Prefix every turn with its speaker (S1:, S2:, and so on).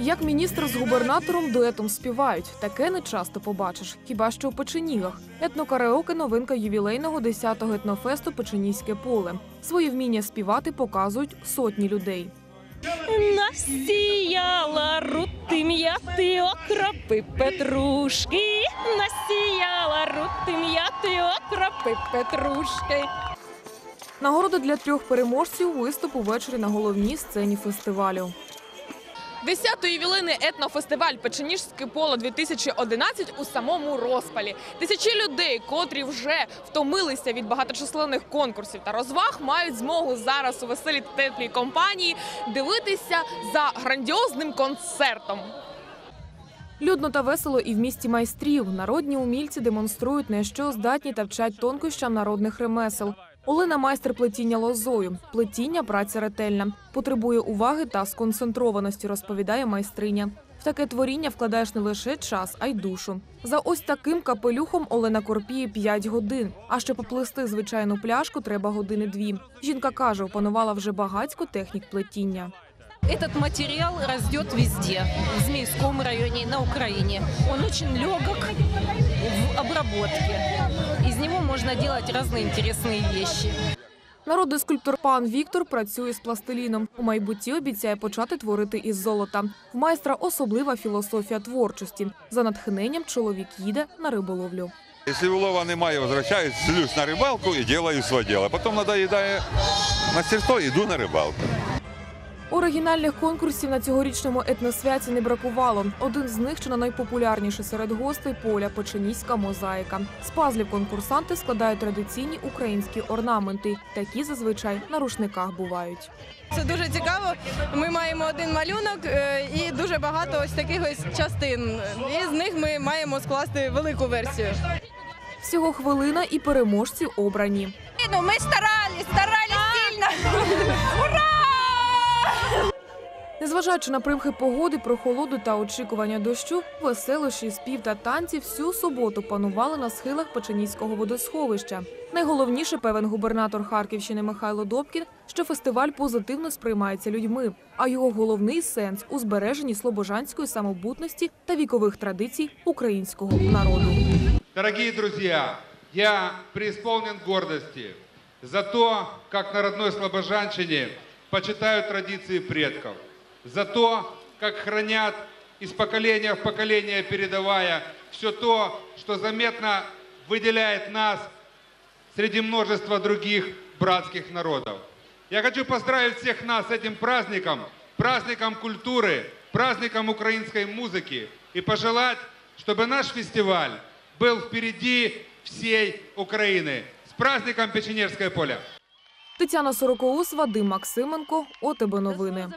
S1: Як міністр з губернатором дуетом співають, таке не часто побачиш, хіба що у печенігах. Етнокараоке – новинка ювілейного 10-го етнофесту Печеніське поле. Свої вміння співати показують сотні людей.
S2: Насіяла рути м'яти окропи петрушки. Насіяла рути м'яти окропи петрушки.
S1: Нагороди для трьох переможців виступ увечері на головній сцені фестивалю.
S3: Десятий ювілейний етнофестиваль Печеніжське поле 2011 у самому розпалі. Тисячі людей, котрі вже втомилися від багаточисленних конкурсів та розваг, мають змогу зараз у веселій та теплій компанії дивитися за грандіозним концертом.
S1: Людно та весело і в місті майстрів. Народні умільці демонструють на що здатні та вчать тонкощам народних ремесел. Олена майстер плетіння лозою. Плетіння праця ретельна, потребує уваги та сконцентрованості, розповідає майстриня. В таке творіння вкладаєш не лише час, а й душу. За ось таким капелюхом Олена корпіє 5 годин. А щоб поплести звичайну пляшку, треба години дві. Жінка каже, опанувала вже багатько технік плетіння.
S2: Этот материал растет везде, в Змейском районе, и на Украине. Он очень легок в обработке. Из него можно делать разные интересные вещи.
S1: Народний скульптор пан Віктор працює з пластиліном. У майбутті обіцяє почати творити із золота. В майстра особлива філософія творчості. За натхненням чоловік їде на риболовлю.
S4: Если улова немає, возвращаюсь, селюсь на рыбалку и делаю свое дело. Потом надоедая мастерство, иду на рыбалку.
S1: Оригінальних конкурсів на цьогорічному етносвяті не бракувало. Один з них, що на найпопулярніший серед гостей поля Печеніська мозаїка. З пазлів конкурсанти складають традиційні українські орнаменти. Такі зазвичай на рушниках бувають.
S5: Це дуже цікаво. Ми маємо один малюнок е, і дуже багато ось таких ось частин. І з них ми маємо скласти велику версію.
S1: Всього хвилина і переможці обрані.
S5: Ну, ми старались, старались сильно.
S1: Незважаючи на примхи погоди, прохолоду та очікування дощу, веселощі, спів та танці всю суботу панували на схилах Печеніського водосховища. Найголовніше певен губернатор Харківщини Михайло Добкін, що фестиваль позитивно сприймається людьми, а його головний сенс у збереженні слобожанської самобутності та вікових традицій українського народу.
S6: Дорогие друзья, я преисполнен гордости за то, как на родной Слобожанщине почитают традиции предков, за то, как хранят из поколения в поколение передавая все то, что заметно выделяет нас среди множества других братских народов. Я хочу поздравить всех нас с этим праздником, праздником культуры, праздником украинской музыки и пожелать, чтобы наш фестиваль был впереди всей Украины. С праздником Печенежское поле!
S1: Тетяна Сорокоус, Вадим Максименко, ОТБ новини.